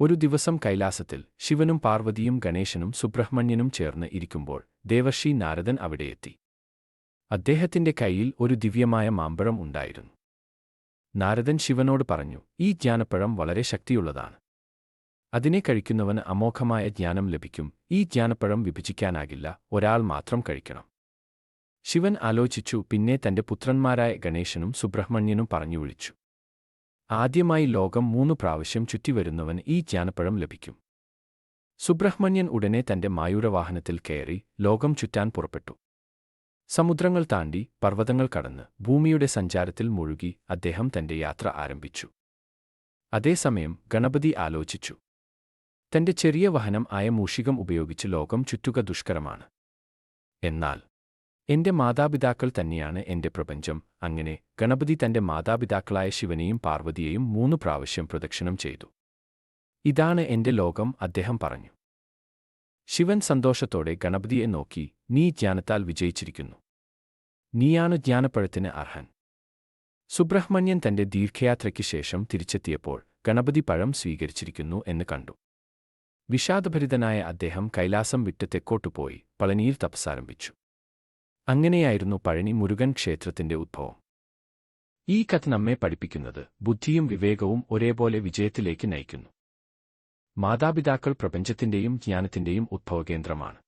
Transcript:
ഒരു ദിവസം കൈലാസത്തിൽ ശിവനും പാർവതിയും ഗണേശനും സുബ്രഹ്മണ്യനും ചേർന്ന് ഇരിക്കുമ്പോൾ ദേവർഷി നാരദൻ അവിടെയെത്തി അദ്ദേഹത്തിന്റെ കയ്യിൽ ഒരു ദിവ്യമായ മാമ്പഴം ഉണ്ടായിരുന്നു. നാരദൻ ശിവനോട് പറഞ്ഞു ഈ ജ്ഞാനപ്പഴം വളരെ ശക്തിയുള്ളതാണ്. അതിനെ കഴിക്കുന്നവന് അമോഘമായ ജ്ഞാനം ലഭിക്കും. ഈ ജ്ഞാനപ്പഴം വിഭജിക്കാനാകില്ല. ഒരാൾ മാത്രം കഴിക്കണം. ശിവൻ ആലോചിച്ചു പിന്നെ തന്റെ പുത്രന്മാരായ ഗണേശനും സുബ്രഹ്മണ്യനും പറഞ്ഞു വിളിച്ചു ആദ്യമായി ലോകം മൂന്ന് പ്രാവശ്യം ചുറ്റിവരുന്നവന് ഈ ജ്ഞാനപ്പഴം ലഭിക്കും. സുബ്രഹ്മണ്യൻ ഉടനെ തന്റെ മായൂരവാഹനത്തിൽ കയറി ലോകം ചുറ്റാൻ പുറപ്പെട്ടു. സമുദ്രങ്ങൾ താണ്ടി പർവതങ്ങൾ കടന്ന് ഭൂമിയുടെ സഞ്ചാരത്തിൽ മുഴുകി അദ്ദേഹം തന്റെ യാത്ര ആരംഭിച്ചു. അതേസമയം ഗണപതി ആലോചിച്ചു. തന്റെ ചെറിയ വാഹനം ആയ മൂഷികം ഉപയോഗിച്ച് ലോകം ചുറ്റുക ദുഷ്കരമാണ്. എന്നാൽ എന്റെ മാതാപിതാക്കൾ തന്നെയാണ് എന്റെ പ്രപഞ്ചം. അങ്ങനെ ഗണപതി തന്റെ മാതാപിതാക്കളായ ശിവനെയും പാർവതിയെയും മൂന്ന് പ്രാവശ്യം പ്രദക്ഷിണം ചെയ്തു. ഇതാണ് എന്റെ ലോകം അദ്ദേഹം പറഞ്ഞു. ശിവൻ സന്തോഷത്തോടെ ഗണപതിയെ നോക്കി നീ ജ്ഞാനത്താൽ വിജയിച്ചിരിക്കുന്നു. നീയാണ് ജ്ഞാനപ്പഴത്തിന് അർഹൻ. സുബ്രഹ്മണ്യൻ തന്റെ ദീർഘയാത്രയ്ക്ക് ശേഷം തിരിച്ചെത്തിയപ്പോൾ ഗണപതി പഴം സ്വീകരിച്ചിരിക്കുന്നു എന്ന് കണ്ടു. വിഷാദഭരിതനായ അദ്ദേഹം കൈലാസം വിട്ട് തെക്കോട്ടുപോയി പളനിയിൽ തപസ്സാരംഭിച്ചു. അങ്ങനെയായിരുന്നു പഴനി മുരുകൻ ക്ഷേത്രത്തിന്റെ ഉദ്ഭവം ഈ കഥ നമ്മെ പഠിപ്പിക്കുന്നത് ബുദ്ധിയും വിവേകവും ഒരേപോലെ വിജയത്തിലേക്ക് നയിക്കുന്നു. മാതാപിതാക്കൾ പ്രപഞ്ചത്തിന്റെയും ജ്ഞാനത്തിന്റെയും ഉദ്ഭവകേന്ദ്രമാണ്